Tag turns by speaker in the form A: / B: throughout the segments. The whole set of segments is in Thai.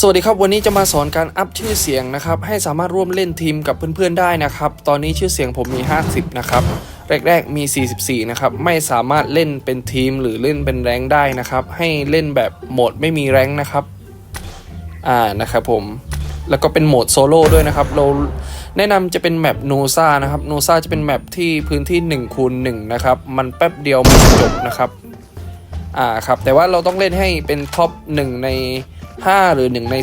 A: สวัสดีครับวันนี้จะมาสอนการอัพชื่อเสียงนะครับให้สามารถร่วมเล่นทีมกับเพื่อนๆได้นะครับตอนนี้ชื่อเสียงผมมี 50 นะครับแรกๆมี 44 นะครับไม่สามารถเล่นเป็นทีมหรือเล่นเป็นแรงได้นะครับให้เล่นแบบโหมดไม่มีแรงนะครับอ่านะครับผมแล้วก็เป็นโหมดโซโล่ด้วยนะครับเราแนะนำจะเป็นแมปโนซานะครับโนซาจะเป็นแมปที่พื้นที่1คูณ1นะครับมันแป๊บเดียวมันจบนะครับอ่าครับแต่ว่าเราต้องเล่นให้เป็นท็อป1ใน 5 หรือ 1 ใน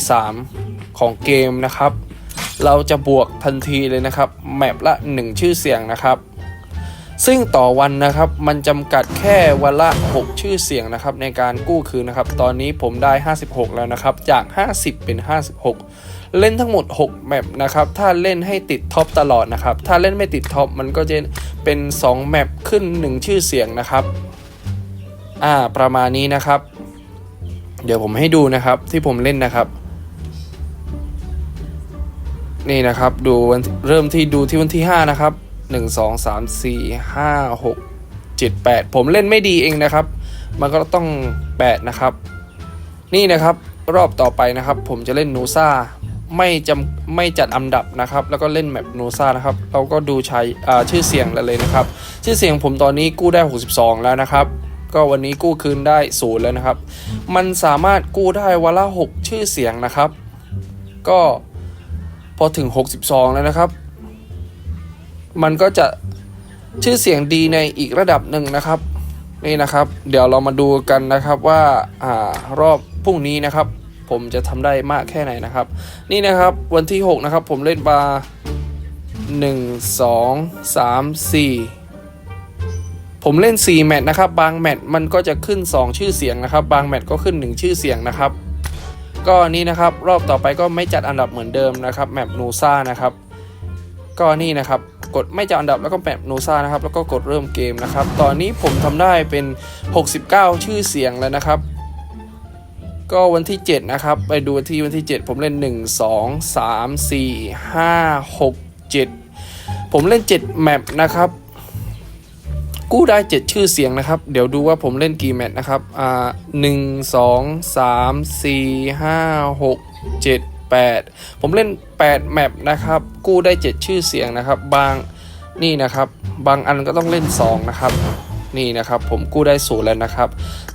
A: 3 ของเกมนะครับ เราจะบวกทันทีเลยนะครับ แมปละ 1 ชื่อเสียงนะครับ ซึ่งต่อวันนะครับมันจำกัดแค่วันละ 6 ชื่อเสียงนะครับ ในการกู้คืนนะครับ ตอนนี้ผมได้ 56 แล้วนะครับ จาก 50 เป็น 56 เล่นทั้งหมด 6 แมปนะครับ ถ้าเล่นให้ติดท็อปตลอดนะครับ ถ้าเล่นไม่ติดท็อปมันก็จะเป็น 2 แมปขึ้น 1 ชื่อเสียงนะครับ อ่า ประมาณนี้นะครับ เดี๋ยวผมให้ดูนะครับที่ผมเล่นนะครับ นี่นะครับดูวันเริ่มที่ดูที่วันที่ 5 นะครับ 1 2 3 4 5 6 7 8 ผมเล่นไม่ดีเองนะครับ มันก็ต้อง 8 นะครับ นี่นะครับรอบต่อไปนะครับ ผมจะเล่นนูซ่าไม่จำไม่จัดอันดับนะครับ แล้วก็เล่นแมปนูซ่านะครับ เราก็ดูใช้อ่าชื่อเสียงเลยนะครับ ชื่อเสียงผมตอนนี้กู้ได้ 62 แล้วนะครับ ก็วันนี้กู้คืนได้ศูนย์แล้วนะครับ มันสามารถกู้ได้วันละ 6 ชื่อเสียงนะครับ ก็พอถึง 62 แล้วนะครับ มันก็จะชื่อเสียงดีในอีกระดับหนึ่งนะครับ นี่นะครับ เดี๋ยวเรามาดูกันนะครับว่าอ่ารอบพรุ่งนี้นะครับ ผมจะทำได้มากแค่ไหนนะครับ นี่นะครับวันที่ 6 นะครับ ผมเล่นบาร์1 2 3 4 ผมเล่น 4 แมตช์นะครับ บางแมตช์มันก็จะขึ้น 2 ชื่อเสียงนะครับ บางแมตช์ก็ขึ้น 1 ชื่อเสียงนะครับ ก็นี่นะครับรอบต่อไปก็ไม่จัดอันดับเหมือนเดิมนะครับแมปนูซ่านะครับ ก็นี่นะครับกดไม่จัดอันดับแล้วก็แมปนูซ่านะครับ แล้วก็กดเริ่มเกมนะครับ ตอนนี้ผมทำได้เป็น 69 ชื่อเสียงแล้วนะครับ ก็วันที่ 7 นะครับ ไปดูที่วันที่ 7 ผมเล่น 1 2 3 4 5 6 7 ผมเล่น 7 แมปนะครับ กู้ได้ 7 ชื่อเสียงนะครับ เดี๋ยวดูว่าผมเล่นกี่แมตช์นะครับ อ่าหนึ่งสองสามสี่ห้าหกเจ็ดแปดผมเล่น 8 แมปนะครับ กู้ได้ 7 ชื่อเสียงนะครับ บางนี่นะครับ บางอันก็ต้องเล่น 2 นะครับ นี่นะครับ ผมกู้ได้ศูนย์แล้วนะครับ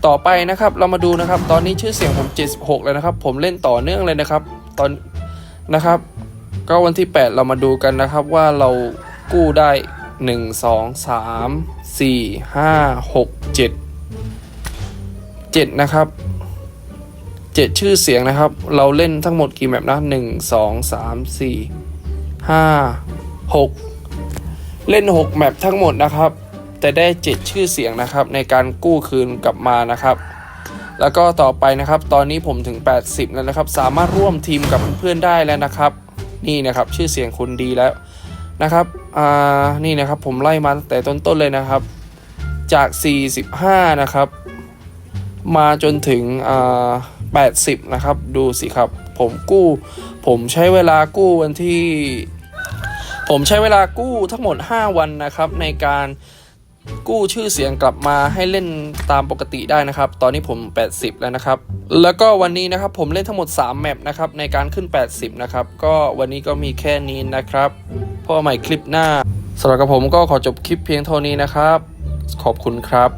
A: ต่อไปนะครับเรามาดูนะครับ ตอนนี้ชื่อเสียงผม 76 แล้วนะครับ ผมเล่นต่อเนื่องเลยนะครับ ตอนนะครับ ก็วันที่ 8 เรามาดูกันนะครับว่าเรากู้ได้ 1 2 3 4 5 6 7 7นะครับ7ชื่อเสียงนะครับ เราเล่นทั้งหมดกี่แมปนะ1 2 3 4 5 6เล่น6แมปทั้งหมดนะครับ แต่ได้7ชื่อเสียงนะครับ ในการกู้คืนกลับมานะครับแล้วก็ต่อไปนะครับ ตอนนี้ผมถึง 80 แล้วนะครับ สามารถร่วมทีมกับเพื่อนๆได้แล้วนะครับ นี่นะครับ ชื่อเสียงคุณดีแล้ว นะครับอ่านี่นะครับผมไล่มาตั้งแต่ต้นๆเลยนะครับ จาก 45 นะครับ มาจนถึงอ่า80 นะครับ ดูสิครับ ผมกู้ ผมใช้เวลากู้วันที่ ผมใช้เวลากู้ทั้งหมด 5 วันนะครับ ในการกู้ชื่อเสียงกลับมาให้เล่นตามปกติได้นะครับ ตอนนี้ผม 80 แล้วนะครับ แล้วก็วันนี้นะครับผมเล่นทั้งหมด 3 แมปนะครับในการขึ้น 80 นะครับ ก็วันนี้ก็มีแค่นี้นะครับ พบกันใหม่คลิปหน้าสำหรับกับผมก็ขอจบคลิปเพียงเท่านี้นะครับ ขอบคุณครับ